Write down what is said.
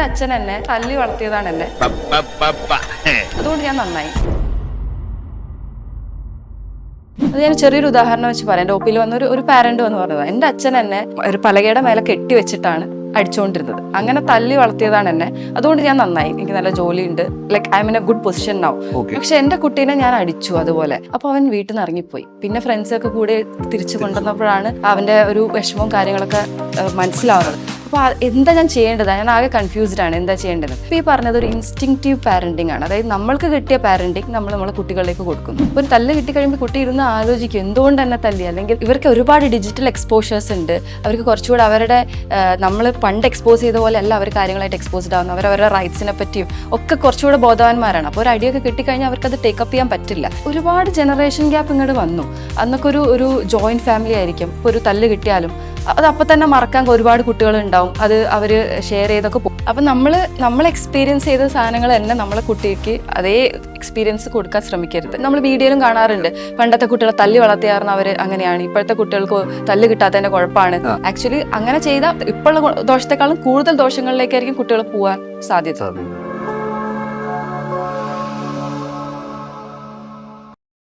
എന്റെ അച്ഛൻ എന്നെ തല്ലി വളർത്തിയതാണ് എന്നെ അതുകൊണ്ട് ഞാൻ നന്നായി. അത് ഞാൻ ചെറിയൊരു ഉദാഹരണം വെച്ച് പറയാം. എന്റെ ഒപ്പിയിൽ വന്ന ഒരു ഒരു പാരന്റ് വന്ന് പറഞ്ഞത് എന്റെ അച്ഛൻ എന്നെ ഒരു പലകയുടെ മേലെ കെട്ടി വെച്ചിട്ടാണ് അടിച്ചുകൊണ്ടിരുന്നത് അങ്ങനെ തല്ലി വളർത്തിയതാണ് എന്നെ. അതുകൊണ്ട് ഞാൻ നന്നായി. എനിക്ക് നല്ല ജോലി ഉണ്ട് like I mean in a good position now. പക്ഷെ എന്റെ കുട്ടീനെ ഞാൻ അടിച്ചു അതുപോലെ. അപ്പൊ അവൻ വീട്ടിൽ നിന്ന് ഇറങ്ങിപ്പോയി. പിന്നെ ഫ്രണ്ട്സൊക്കെ കൂടെ തിരിച്ചു കൊണ്ടുവന്നപ്പോഴാണ് അവന്റെ ഒരു വിഷമവും കാര്യങ്ങളൊക്കെ മനസ്സിലാവുന്നത്. അപ്പൊ ആ- എന്താ ഞാൻ ചെയ്യേണ്ടത്? ഞാൻ ആകെ കൺഫ്യൂസ്ഡ് ആണ്. എന്താ ചെയ്യേണ്ടത്? ഇപ്പോൾ ഈ പറഞ്ഞത് ഒരു ഇൻസ്റ്റിങ്റ്റീവ് പാരന്റിംഗ് ആണ്. അതായത് നമ്മൾക്ക് കിട്ടിയ പാരന്റിംഗ് നമ്മൾ നമ്മളെ കുട്ടികളിലേക്ക് കൊടുക്കുന്നു. ഒരു തല്ല് കിട്ടി കഴിയുമ്പോൾ കുട്ടി ഇരുന്ന് ആലോചിക്കും എന്തുകൊണ്ട് തന്നെ തല്ലി? അല്ലെങ്കിൽ ഇവർക്ക് ഒരുപാട് ഡിജിറ്റൽ എക്സ്പോഷേഴ്സ് ഉണ്ട്. അവർക്ക് കുറച്ചുകൂടെ അവരുടെ നമ്മൾ പണ്ട് എക്സ്പോസ് ചെയ്ത പോലെ അല്ല അവർ കാര്യങ്ങളായിട്ട് എക്സ്പോസ്ഡ് ആവുന്നു അവരവരുടെ റൈറ്റ്സിനെ പറ്റിയും ഒക്കെ കുറച്ചുകൂടെ ബോധവാന്മാരാണ്. അപ്പോൾ ഒരു അടിയൊക്കെ കിട്ടിക്കഴിഞ്ഞാൽ അവർക്കത് ടേക്കപ്പ് ചെയ്യാൻ പറ്റില്ല. ഒരുപാട് ജനറേഷൻ ഗ്യാപ്പ് ഇങ്ങോട്ട് വന്നു. അന്നൊക്കെ ഒരു ഒരു ജോയിന്റ് ഫാമിലി ആയിരിക്കും. ഇപ്പോൾ ഒരു തല്ല് കിട്ടിയാലും അത് അപ്പം തന്നെ മറക്കാൻ ഒരുപാട് കുട്ടികൾ ഉണ്ടാവും അത് അവർ ഷെയർ ചെയ്തൊക്കെ പോകും അപ്പം നമ്മൾ നമ്മൾ എക്സ്പീരിയൻസ് ചെയ്ത സാധനങ്ങൾ തന്നെ നമ്മളെ കുട്ടിക്ക് അതേ എക്സ്പീരിയൻസ് കൊടുക്കാൻ ശ്രമിക്കരുത്. നമ്മൾ വീഡിയോയിലും കാണാറുണ്ട്. പണ്ടത്തെ കുട്ടികളെ തല്ലി വളർത്തിയാർന്ന അവർ അങ്ങനെയാണ്. ഇപ്പോഴത്തെ കുട്ടികൾക്ക് തല്ല് കിട്ടാത്തതിന്റെ കുഴപ്പമാണ്. ആക്ച്വലി അങ്ങനെ ചെയ്താൽ ഇപ്പോഴുള്ള ദോഷത്തെക്കാളും കൂടുതൽ ദോഷങ്ങളിലേക്കായിരിക്കും കുട്ടികൾ പോകാൻ സാധ്യത. സാധ്യത.